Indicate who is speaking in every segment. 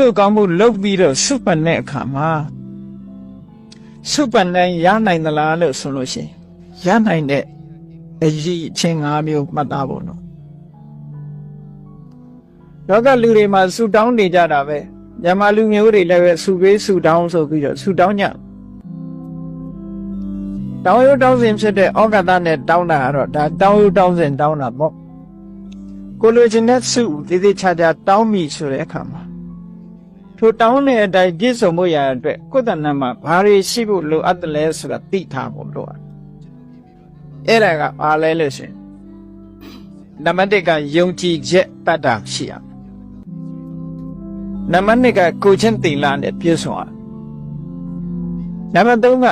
Speaker 1: သူ့ကောင်းမှုလုပ်ပြီးတော့စုပန်တဲ့အခါမှာစုပန်တိုင်းရနိုင်သလားလို့ဆိုလို့ရှိရင်ရနိုင်တဲ့အရေးအချင်း၅မျိုးမှတ်သားဖို့နော်လောကလူတွေမှာဆူတောင်းနေကြတာပဲမြန်မာလူမျိုးတွေလည်းပဲဆူပေးဆူတောင်းဆိုပြီးတော့ဆူတောင်းကြတောင်းရတောင်းစဉ်ဖြစ်တဲ့ဩဃတနဲ့တောင်းတာကတော့ဒါတောင်းရတောင်းစဉ်တောင်းတာပေါ့ကိုလိုချင်တဲ့စုသေးသေးချာချာတောင်းမိဆိုတဲ့အခါမှာ ထိုတောင်းတဲ့အတိုင်းပြည့်စုံဖို့ရတဲ့အတွက်ကိုယ်တဏ္ဍမှာဘာတွေရှိဖို့လိုအပ်တယ်လဲဆိုတာသိထားဖို့လိုအပ်အဲ့ဒါကဘာလဲလို့ဆိုရင်နံပါတ်1ကယုံကြည်ချက်တတ်တာရှိရမယ်နံပါတ်2ကကိုယ်ချင်းသီလနဲ့ပြည့်စုံရနံပါတ်3က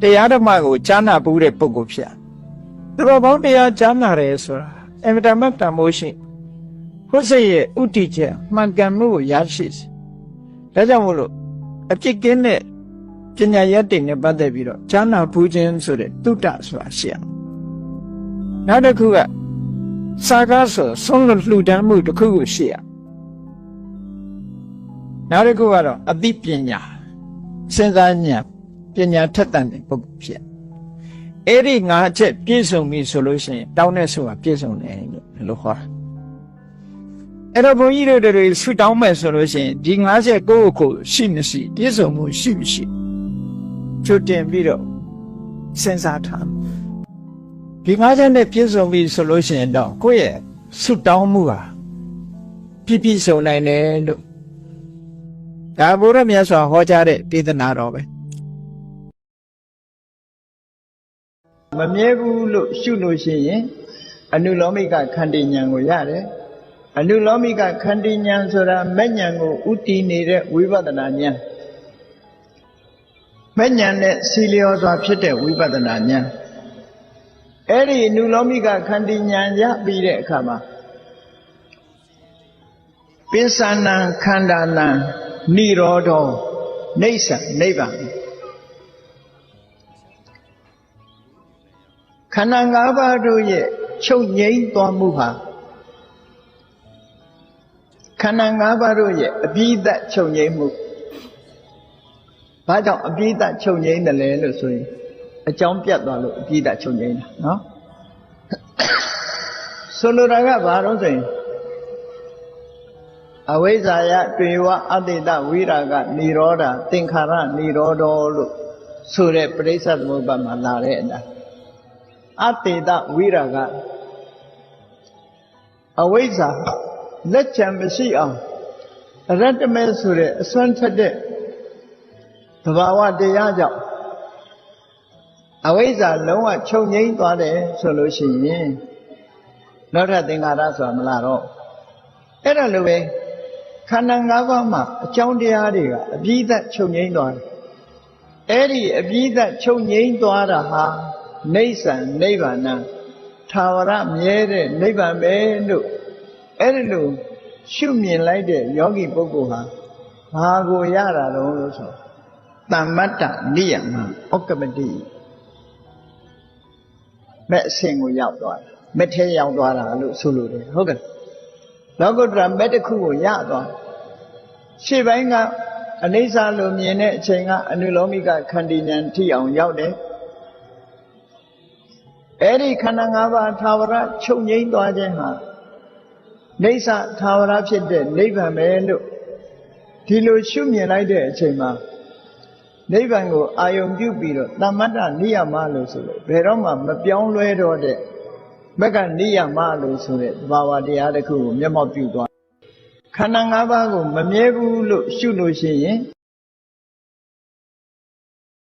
Speaker 1: တရားဓမ္မကိုကြားနာဘူးတဲ့ပုဂ္ဂိုလ်ဖြစ်ရသူတော်ဘောင်းတရားကြားနာတယ်ဆိုတာအမြဲတမ်းတန်မိုးရှိ ကိုယ်စိတ်ရဲ့ဥတီချက်မှန်ကန်မှုကိုရရှိစေ။ဒါကြောင့်မို့လို့အပြစ်ကင်းတဲ့ပညာရက်တွေနဲ့ပတ်သက်ပြီးတော့ဈာနာဘူးခြင်းဆိုတဲ့တုတ္တဆိုတာရှိရမယ်။နောက်တစ်ခုကစာကားဆိုဆုံးလို့လှူဒန်းမှုတစ်ခုကိုရှိရ။နောက်တစ်ခုကတော့အသိပညာစဉ်းစားဉာဏ်ပညာထက်သန်တဲ့ပုဂ္ဂိုလ်ဖြစ်။အဲ့ဒီငါးချက်ပြည့်စုံပြီဆိုလို့ရှိရင်တောင်းတဲ့ဆိုတာပြည့်စုံတယ်လို့ဒီလိုခေါ်တာ။ အဲ့တော့ဘုန်းကြီးတို့တွေဆူတောင်းမယ်ဆိုလို့ရှိရင်ဒီ90ကိုယ့်ကိုယ်ရှိမရှိပြည့်စုံမှုရှိမရှိချွတ်တင်ပြီးတော့စဉ်းစားထားမယ်ဒီ90နဲ့ပြည့်စုံပြီဆိုလို့ရှိရင်တော့ကိုယ့်ရဲ့ဆူတောင်းမှုဟာပြည့်ပြည့်စုံနိုင်တယ်လို့ဒါဘုရားမြတ်စွာဟောကြားတဲ့ဒေသနာတော်ပဲမမြဲဘူးလို့ရှုလို့ရှိရင် အနုလောမိကခန္တီဉာဏ်ကိုရတယ် အနုလောမိကခန္တီဉာဏ်ဆိုတာမဲ့ဉာဏ်ကိုဥတည်နေတဲ့ဝိပဿနာဉာဏ်မဲ့ဉာဏ်နဲ့စီလျော်စွာဖြစ်တဲ့ဝိပဿနာဉာဏ်အဲ့ဒီအနုလောမိကခန္တီဉာဏ်ရပြီးတဲ့အခါမှာပိဿာနံခန္ဓာနံនិရောဓောနေဆံနိဗ္ဗာန်ခန္ဓာ၅ပါးတို့ရဲ့ချုပ်ငြိမ်းသွားမှုဟာ ခန္ဓာ၅ပါးတို့ရဲ့အပြီးသက်ချုပ်ငြိမ်းမှုဘာကြောင့်အပြီးသက်ချုပ်ငြိမ်းတယ်လဲလို့ဆိုရင်အကြောင်းပြတ်သွားလို့အပြီးသက်ချုပ်ငြိမ်းတာနော်ဆိုလိုတာကဘာလို့ဆိုရင်အဝိဇ္ဇာယတွေ့ဝအတိတဝိရာဂនិရောဓသင်္ခါရនិရောဓလို့ဆိုတဲ့ပရိစ္ဆေသမုပ္ပါဒ်မှာလာတဲ့အတိုင်းအတိတဝိရာဂအဝိဇ္ဇာ လက်ချံမရှိအောင်အရတ္တမဲဆိုတဲ့အစွမ်းထက်တဲ့သဘာဝတရားကြောင့်အဝိဇ္ဇာလုံးဝချုပ်ငိမ့်သွားတယ်ဆိုလို့ရှိရင်နောက်ထပ်သင်္ခါရဆိုတာမလာတော့အဲ့ဒါလိုပဲခန္ဓာ၅ပါးမှာအကြောင်းတရားတွေကအပြီးသက်ချုပ်ငိမ့်သွားတယ်အဲ့ဒီအပြီးသက်ချုပ်ငိမ့်သွားတာဟာနေဆံနိဗ္ဗာန်သာဝရမြဲတဲ့နိဗ္ဗာန်ပဲလို့ အဲ့ဒီလိုရှုမြင်လိုက်တဲ့ယောဂီပုဂ္ဂိုလ်ဟာဘာကိုရတာတော့လို့ဆိုတမ္မတ္တနိယမဩကမတိမဲ့အစဉ်ကိုရောက်သွားတာမဲ့ထဲရောက်သွားတာလို့ဆိုလိုတယ်ဟုတ်ကဲ့လောကုတ္တရာမဲ့တစ်ခုကိုရသွားတယ်ရှေ့ပိုင်းကအနိစ္စလိုမြင်တဲ့အချိန်ကအနုလောမိကခန္တီဉာဏ်ထိအောင်ရောက်တယ်အဲ့ဒီခန္ဓာ၅ပါးသာဝရချုပ်ငိမ့်သွားခြင်းဟာ နေဆသာဝရဖြစ်တဲ့နိဗ္ဗာန်ပဲလို့ဒီလိုရှုမြင်လိုက်တဲ့အချိန်မှာနိဗ္ဗာန်ကိုအာယုံပြုပြီးတော့တမ္မတ္တနိယမလို့ဆိုလို့ဘယ်တော့မှမပြောင်းလဲတော့တဲ့မက္ကနိယမလို့ဆိုတဲ့သဘာဝတရားတစ်ခုကိုမျက်မှောက်ပြုသွားခန္ဓာ၅ပါးကိုမမြဲဘူးလို့ရှုလို့ရှိရင်